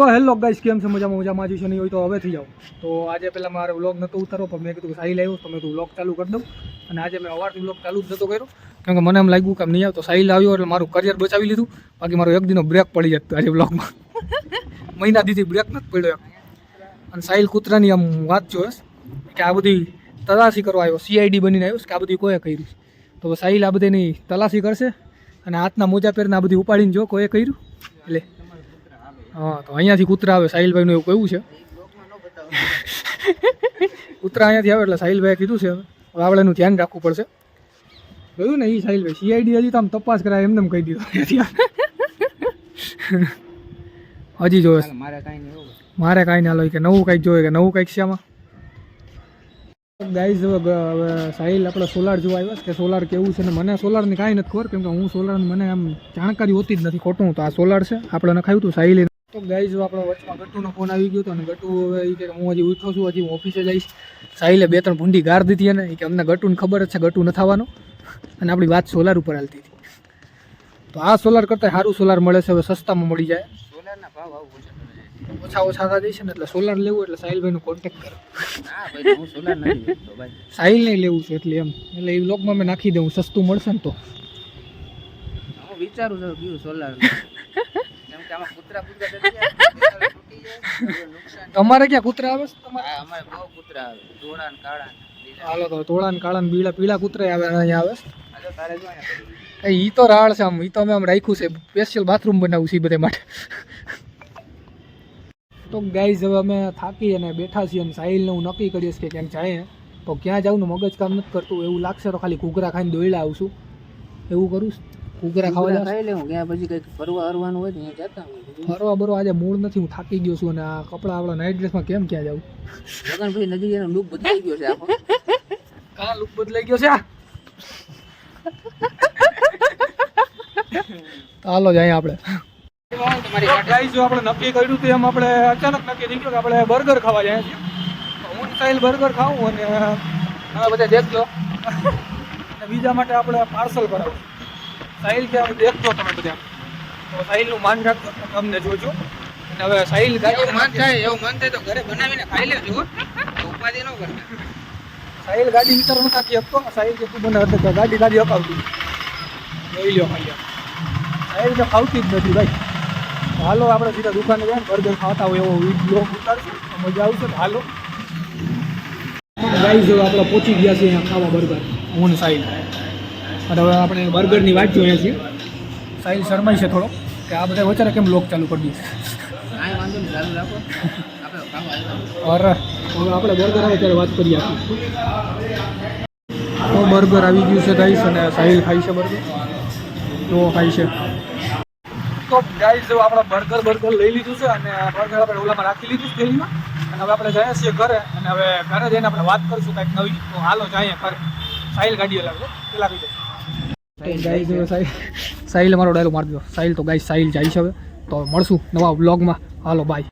તો hello guys કેમ છે? મજામાં મજામાં જ છે નહીં હોય તો હવે થઈ જાઓ. તો આજે પહેલાં મારે વ્લોગ નહોતો ઉતારો પણ મેં કીધું સાહિલ આવ્યો તો મેં કીધું વ્લોગ ચાલુ કરી દઉં. અને આજે મેં અવારથી વ્લોગ ચાલુ જ નહોતો કર્યો. કેમ કે મને એમ લાગ્યું કે નહીં આવતો સાહિલ આવ્યો એટલે મારું કરિયર બચાવી લીધું. બાકી મારો એક દિનો બ્રેક પડી જતો આજે વ્લોગમાં. મહિના દીધી બ્રેક નથી પડ્યો અને સાહિલ કૂતરાની આમ વાત જોઈશ કે આ બધી તલાશી કરવા આવ્યો સીઆઈડી બનીને આવ્યો કે આ બધી કોઈએ કર્યું તો સાહિલ આ બધીની તલાશી કરશે અને હાથના મોજા પહેરીને આ બધી ઉપાડીને જો કોઈએ કર્યું. એટલે હા તો અહીંયાથી કૂતરા આવે સાહિલભાઈનું એવું કહ્યું છે. કૂતરા અહીંયાથી આવે એટલે સાહિલભાઈએ કીધું છે હવે. એનું ધ્યાન રાખવું પડશે. જોયું ને એ સાહિલભાઈ સીઆઈડી હજી તો આમ તપાસ કરાય એમને એમ કહી દીધું. હજી જોવે મારે કાંઈ મારે કાંઈ ના લો કે નવું કંઈક જોઈએ કે નવું કંઈક છે આમાં ગાઈઝ હવે સાહિલ આપણે સોલાર જોવા આવ્યા કે સોલાર કેવું છે ને મને સોલારની કાંઈ નથી ખબર કેમ કે હું સોલારની મને આમ જાણકારી હોતી જ નથી ખોટું તો આ સોલાર છે આપણે નખાયું હતું સાહિલે તો ગાઈઝ આપણો વચમાં ગટ્ટુનો ફોન આવી ગયો હતો અને ગટ્ટુ હવે એ કે હું હજી ઉઠો છું હજી હું ઓફિસે જઈશ. સાહિલે બે ત્રણ ભૂંડી ગાર દીધી અને એ કે અમને ગટ્ટુને ખબર જ છે ગટ્ટુ ન થવાનો. અને આપણી વાત સોલાર ઉપર હાલતી હતી. તો આ સોલાર કરતાં સારું સોલાર મળે છે હવે સસ્તામાં મળી જાય. સોલારના ભાવ આવું ઓછા ઓછા થતા જઈશ ને એટલે સોલાર લેવું એટલે સાહિલભાઈનો કોન્ટેક્ટ કરો. સાહિલ નહીં લેવું છે એટલે એમ. એટલે એ લોકમાં મેં નાખી દઉં સસ્તું મળશે ને તો. હું વિચારું છું કયું સોલાર તમારે ક્યાં કૂતરા આવે છે તમારે? અમારે બહુ કૂતરા આવે. ધોળા ને કાળા ને હાલો તો તોળા કાળા ને પીળા કૂતરા આવે અહીંયા આવે. ઈ તો રાળ છે આમ ઈ તો અમે આમ રાખ્યું છે. સ્પેશિયલ બાથરૂમ બનાવું છે બધા બધે માટે. તો ગાઈઝ હવે અમે થાકી અને બેઠા છીએ અને સાહિલને હું નક્કી કરીશ કે ક્યાંક જાય તો ક્યાં જાઉં મગજ કામ નથી કરતું એવું લાગશે તો ખાલી ઘૂઘરા ખાઈને દોયડા આવશું. એવું કરું છું? ઘૂઘરા ખાવા ખાઈ લેવું ગયા પછી કંઈક ફરવા હરવાનું હોય ત્યાં જતા હોય ફરવા બરો આજે મૂળ નથી હું થાકી ગયો છું અને આ કપડાં આપણા નાઇટ ડ્રેસમાં કેમ ક્યાં જાઉં? લગન ભાઈ નજીક એનો લુક બદલાઈ ગયો છે આખો. કા લુક બદલાઈ ગયો છે આ? તો હાલો જાય આપણે. ગાઈસ જો આપણે નક્કી કર્યું હતું એમ આપણે અચાનક નક્કી થઈ ગયું કે આપણે બર્ગર ખાવા જાય હું સ્ટાઇલ બર્ગર ખાવું અને બધા દેખજો અને બીજા માટે આપણે પાર્સલ કરાવું સાહિલ છે અમે દેખજો તમે બધા. તો સાહિલનું માન રાખજો તમને જોજો. અને હવે સાહિલ ગાડી મન થાય એવું મન થાય તો ઘરે બનાવીને ખાઈ લેજો. ઉપાધિ ન કરતા સાહિલ ગાડી વિચાર ન થાકી શકતો સાહિલ કે તું મને તો ગાડી ગાડી હકાવતી જોઈ લો ખાલી સાહિલ તો ખાવતી જ નથી ભાઈ. હાલો આપણે સીધા દુકાને જાય બર્ગર ખાતા હોય એવો વીડિયો ઉતારશું મજા આવશે હાલો. ગાઈ જો આપણે પહોંચી ગયા છીએ અહીંયા ખાવા બર્ગર હું સાહિલ. અને હવે આપણે બર્ગરની વાત જોઈએ છીએ. સાહિલ શરમાઈ છે થોડો કે આ બધા વચારે કેમ લોક ચાલુ કરી દઈએ કાંઈ વાંધો નહીં ચાલુ રાખો. આપણે અરે હવે આપણે બર્ગર આવે ત્યારે વાત કરીએ આપી તો બર્ગર આવી ગયું છે ગાઈસ અને સાહિલ ખાઈ છે બર્ગર. તો ખાઈ છે. તો ગાઈસ જો આપણે બર્ગર બર્ગર લઈ લીધું છે અને બર્ગર આપણે ઓલામાં રાખી લીધું છે થેલીમાં. અને હવે આપણે જઈએ છીએ ઘરે અને હવે ઘરે જઈને આપણે વાત કરીશું કંઈક નવી. તો હાલો જઈએ ઘરે. સાહિલ ગાડી લાગો પેલા હવે સાહિલ અમારો મારો ડાયલો મારી દો સાહિલ તો ગાઈસ સાહિલ જાય છે હવે. તો મળશું નવા બ્લોગમાં હાલો બાય